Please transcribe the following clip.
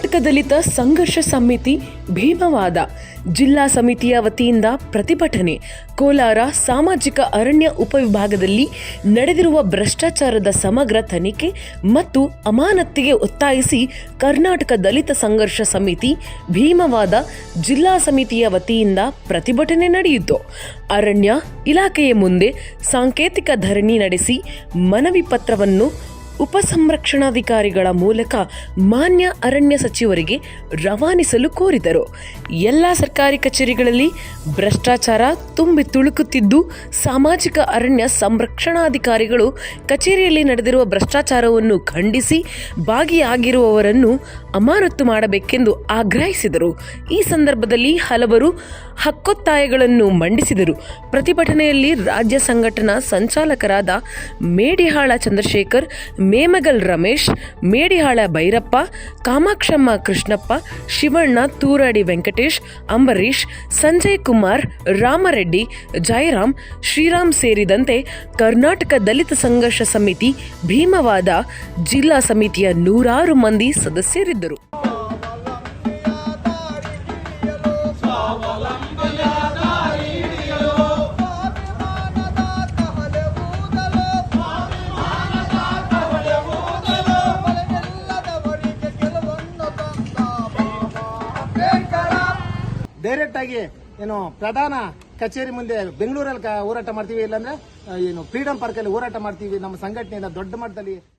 ಕರ್ನಾಟಕ ದಲಿತ ಸಂಘರ್ಷ ಸಮಿತಿ ಭೀಮವಾದ. ಜಿಲ್ಲಾ ಸಮಿತಿಯ ವತಿಯಿಂದ ಪ್ರತಿಭಟನೆ. ಕೋಲಾರ ಸಾಮಾಜಿಕ ಅರಣ್ಯ ಉಪವಿಭಾಗದಲ್ಲಿ ನಡೆದಿರುವ ಭ್ರಷ್ಟಾಚಾರದ ಸಮಗ್ರ ತನಿಖೆ ಮತ್ತು ಅಮಾನತ್ತಿಗೆ ಒತ್ತಾಯಿಸಿ ಕರ್ನಾಟಕ ದಲಿತ ಸಂಘರ್ಷ ಸಮಿತಿ ಭೀಮವಾದ ಜಿಲ್ಲಾ ಸಮಿತಿಯ ವತಿಯಿಂದ ಪ್ರತಿಭಟನೆ ನಡೆಯಿತು. ಅರಣ್ಯ ಇಲಾಖೆಯ ಮುಂದೆ ಸಾಂಕೇತಿಕ ಧರಣಿ ನಡೆಸಿ ಮನವಿ ಪತ್ರವನ್ನು ಉಪಸಂರಕ್ಷಣಾಧಿಕಾರಿಗಳ ಮೂಲಕ ಮಾನ್ಯ ಅರಣ್ಯ ಸಚಿವರಿಗೆ ರವಾನಿಸಲು ಕೋರಿದರು. ಎಲ್ಲ ಸರ್ಕಾರಿ ಕಚೇರಿಗಳಲ್ಲಿ ಭ್ರಷ್ಟಾಚಾರ ತುಂಬಿ ತುಳುಕುತ್ತಿದ್ದು, ಸಾಮಾಜಿಕ ಅರಣ್ಯ ಸಂರಕ್ಷಣಾಧಿಕಾರಿಗಳು ಕಚೇರಿಯಲ್ಲಿ ನಡೆದಿರುವ ಭ್ರಷ್ಟಾಚಾರವನ್ನು ಖಂಡಿಸಿ ಭಾಗಿಯಾಗಿರುವವರನ್ನು ಅಮಾನತು ಮಾಡಬೇಕೆಂದು ಆಗ್ರಹಿಸಿದರು. ಈ ಸಂದರ್ಭದಲ್ಲಿ ಹಲವರು ಹಕ್ಕೊತ್ತಾಯಗಳನ್ನು ಮಂಡಿಸಿದರು. ಪ್ರತಿಭಟನೆಯಲ್ಲಿ ರಾಜ್ಯ ಸಂಘಟನಾ ಸಂಚಾಲಕರಾದ ಮೇಡಿಹಾಳ ಚಂದ್ರಶೇಖರ್ ಮೇಮಗಲ್ ರಮೇಶ್, ಮೇಡಿಹಾಳ ಭೈರಪ್ಪ, ಕಾಮಾಕ್ಷಮ್ಮ ಕೃಷ್ಣಪ್ಪ, ಶಿವಣ್ಣ ತೂರಾಡಿ ವೆಂಕಟೇಶ್ ಅಂಬರೀಶ್ ಸಂಜಯ್ ಕುಮಾರ್, ರಾಮರೆಡ್ಡಿ ಜಯರಾಮ್ ಶ್ರೀರಾಮ್ ಸೇರಿದಂತೆ ಕರ್ನಾಟಕ ದಲಿತ ಸಂಘರ್ಷ ಸಮಿತಿ ಭೀಮವಾದ ಜಿಲ್ಲಾ ಸಮಿತಿಯ ನೂರಾರು ಮಂದಿ ಸದಸ್ಯರಿದ್ದರು. ಡೈರೆಕ್ಟ್ ಆಗಿ, ಏನು, ಪ್ರಧಾನ ಕಚೇರಿ ಮುಂದೆ ಬೆಂಗಳೂರಲ್ಲಿ ಹೋರಾಟ ಮಾಡ್ತೀವಿ, ಇಲ್ಲಾಂದ್ರೆ ಏನು ಫ್ರೀಡಂ ಪಾರ್ಕ್ ಅಲ್ಲಿ ಹೋರಾಟ ಮಾಡ್ತೀವಿ, ನಮ್ಮ ಸಂಘಟನೆಯಿಂದ ದೊಡ್ಡ ಮಟ್ಟದಲ್ಲಿ.